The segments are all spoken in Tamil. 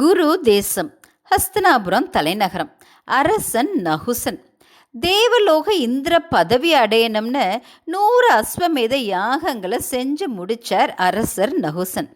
குரு தேசம் ஹஸ்தினாபுரம் தலைநகரம் அரசன் நகுசன். தேவலோக இந்திர பதவி அடையணும்னு நூறு அஸ்வமேத யாகங்களை செஞ்சு முடிச்சார் அரசர் நகுசன்.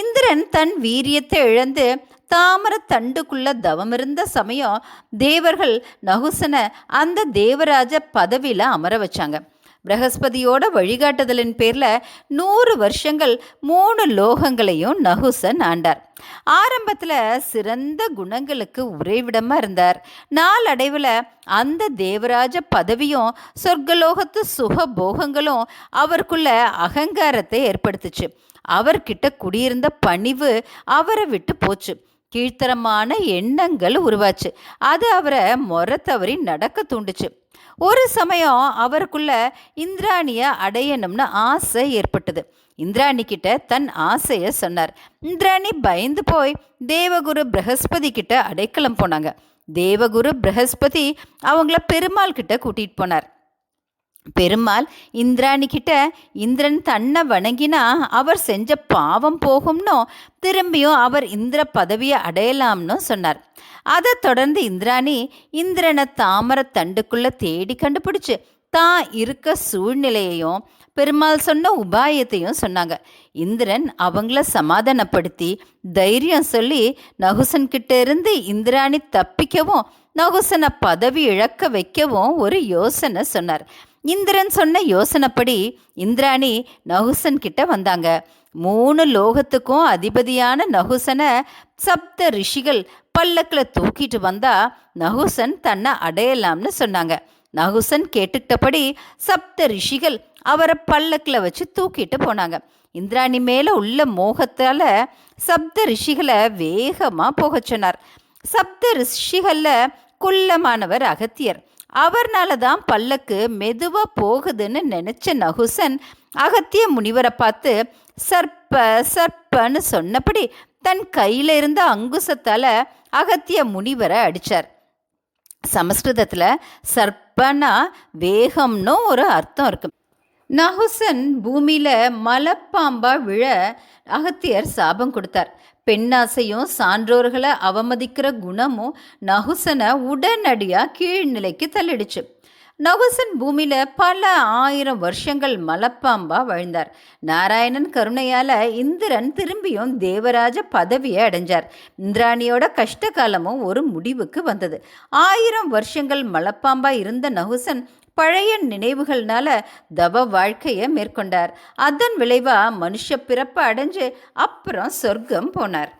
இந்திரன் தன் வீரியத்தை இழந்து தாமர தண்டுக்குள்ள தவமிருந்த சமயம் தேவர்கள் நகுசனை அந்த தேவராஜ பதவியில் அமர வச்சாங்க. பிரகஸ்பதியோட வழிகாட்டுதலின் பேரில் நூறு வருஷங்கள் மூணு லோகங்களையும் நகுசன் ஆண்டார். ஆரம்பத்தில் சிறந்த குணங்களுக்கு உறைவிடமாக இருந்தார். நாளடைவில் அந்த தேவராஜ பதவியும் சொர்க்கலோகத்து சுக போகங்களும் அவருக்குள்ள அகங்காரத்தை ஏற்படுத்துச்சு. அவர்கிட்ட குடியிருந்த பணிவு அவரை விட்டு போச்சு. கீழ்த்தரமான எண்ணங்கள் உருவாச்சு. அது அவரை முறை தவறி நடக்க தூண்டுச்சு. ஒரு சமயம் அவருக்குள்ள இந்திராணியை அடையணும்னு ஆசை ஏற்பட்டது. இந்திராணி கிட்ட தன் ஆசையை சொன்னார். இந்திராணி பயந்து போய் தேவகுரு பிரகஸ்பதி கிட்ட அடைக்கலம் போனாங்க. தேவகுரு பிரகஸ்பதி அவங்கள பெருமாள் கிட்ட கூட்டிட்டு போனார். பெருமாள் இந்திராணி கிட்ட இந்திரன் தன்னை வணங்கினா அவர் செஞ்ச பாவம் போகும்னோ திரும்பியும் அவர் இந்திர பதவியை அடையலாம்னு சொன்னார். அதை தொடர்ந்து இந்திராணி இந்திரனை தாமர தண்டுக்குள்ள தேடி கண்டுபிடிச்சு தான் இருக்க சூழ்நிலையையும் பெருமாள் சொன்ன உபாயத்தையும் சொன்னாங்க. இந்திரன் அவங்கள சமாதானப்படுத்தி தைரியம் சொல்லி நகுசன்கிட்ட இருந்து இந்திராணி தப்பிக்கவும் நகுசனை பதவி இழக்க வைக்கவும் ஒரு யோசனை சொன்னார். இந்திரன் சொன்ன யோசனைப்படி இந்திராணி நகுசன் கிட்ட வந்தாங்க. மூணு லோகத்துக்கும் அதிபதியான நகுசனை சப்த ரிஷிகள் பல்லக்கில் தூக்கிட்டு வந்தா நகுசன் தன்னை அடையலாம்னு சொன்னாங்க. நகுசன் கேட்டுக்கிட்டபடி சப்த ரிஷிகள் அவரை பல்லக்கில் வச்சு தூக்கிட்டு போனாங்க. இந்திராணி மேலே உள்ள மோகத்தால் சப்த ரிஷிகளை வேகமாக போக சொன்னார் சப்த ரிஷிகளில் குள்ளமானவர் அகத்தியர். அவர்னால தான் பல்லக்கு மெதுவாக போகுதுன்னு நினச்ச நகுசன் அகத்திய முனிவரை பார்த்து சர்ப்ப சர்ப்பன்னு சொன்னபடி தன் கையில் இருந்த அங்குசத்தால் அகத்திய முனிவரை அடித்தார் சமஸ்கிருதத்தில் சர்ப்பனா வேகம்னு ஒரு அர்த்தம் இருக்கு. நகுசன் பூமியில் மலப்பாம்பா விழ அகத்தியர் சாபம் கொடுத்தார். பெண்ணாசையும் சான்றோர்களை அவமதிக்கிற குணமும் நகுசனை உடனடியாக கீழ்நிலைக்கு தள்ளிடுச்சு. நகுசன் பூமியில் பல ஆயிரம் வருஷங்கள் மலப்பாம்பா வாழ்ந்தார். நாராயணன் கருணையால் இந்திரன் திரும்பியும் தேவராஜ பதவியை அடைஞ்சார். இந்திராணியோட கஷ்ட காலமும் ஒரு முடிவுக்கு வந்தது. ஆயிரம் வருஷங்கள் மலப்பாம்பா இருந்த நகுசன் பழைய நினைவுகள்னால தவ வாழ்க்கையை மேற்கொண்டார். அதன் விளைவா மனுஷ பிறப்பை அடைஞ்சு அப்புறம் சொர்க்கம் போனார்.